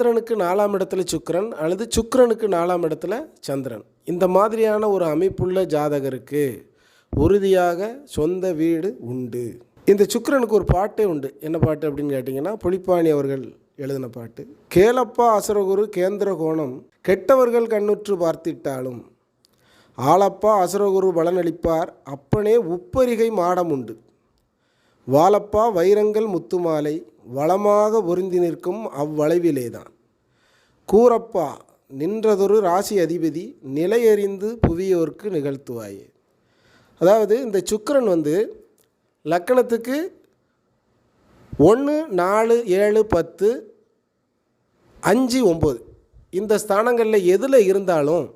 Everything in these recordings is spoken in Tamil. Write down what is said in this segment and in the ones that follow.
சந்திரனுக்கு நாலாம் இடத்துல சுக்கரன் அல்லது சுக்கரனுக்கு நாலாம் இடத்துல சந்திரன். இந்த மாதிரியான ஒரு அமைப்புள்ள ஜாதகருக்கு உறுதியாக சொந்த வீடு உண்டு. இந்த சுக்கரனுக்கு ஒரு பாட்டே உண்டு. என்ன பாட்டு அப்படின்னு கேட்டிங்கன்னா புலிப்பாணி அவர்கள் எழுதின பாட்டு. கேளப்பா அசுரகுரு கேந்திர கோணம் கெட்டவர்கள் கண்ணுற்று பார்த்திட்டாலும் ஆளப்பா அசுரகுரு பலனளிப்பார் அப்பனே உப்பரிகை மாடம் உண்டு. வாழப்பா வைரங்கள் முத்துமாலை வளமாக பொருந்தி நிற்கும் அவ்வளைவிலேதான். கூறப்பா நின்றதொரு ராசி அதிபதி நிலையறிந்து புவியோர்க்கு நிகழ்த்துவாயே. அதாவது இந்த சுக்கரன் வந்து லக்கணத்துக்கு ஒன்று நாலு ஏழு பத்து அஞ்சு ஒம்பது. இந்த ஸ்தானங்களில் எதில் இருந்தாலும்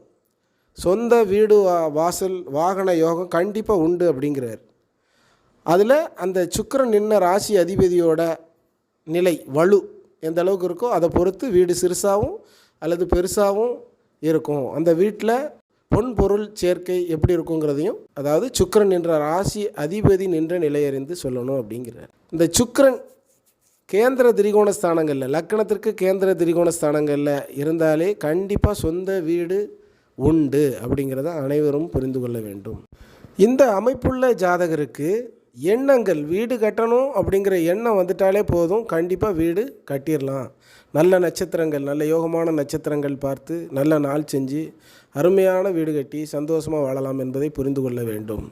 சொந்த வீடு வா- வாசல் வாகன யோகம் கண்டிப்பாக உண்டு அப்படிங்கிறார். அதில் அந்த சுக்கரன் நின்ன ராசி அதிபதியோட நிலை வலு எந்த அளவுக்கு இருக்கோ அதை பொறுத்து வீடு சிறுசாகவும் அல்லது பெருசாகவும் இருக்கும். அந்த வீட்டில் பொன் பொருள் சேர்க்கை எப்படி இருக்குங்கிறதையும் அதாவது சுக்கரன் நின்ற ராசி அதிபதி நின்ற நிலையறிந்து சொல்லணும் அப்படிங்கிறார். இந்த சுக்கரன் கேந்திர திரிகோண ஸ்தானங்களில் லக்கணத்திற்கு கேந்திர திரிகோண ஸ்தானங்களில் இருந்தாலே கண்டிப்பாக சொந்த வீடு உண்டு அப்படிங்கிறத அனைவரும் புரிந்து கொள்ள வேண்டும். இந்த அமைப்புள்ள ஜாதகருக்கு எண்ணங்கள் வீடு கட்டணும் அப்படிங்கிற எண்ணம் வந்துட்டாலே போதும். கண்டிப்பாக வீடு கட்டிடலாம். நல்ல நட்சத்திரங்கள் நல்ல யோகமான நட்சத்திரங்கள் பார்த்து நல்ல நாள் செஞ்சு அருமையான வீடு கட்டி சந்தோஷமாக வாழலாம் என்பதை புரிந்து கொள்ள வேண்டும்.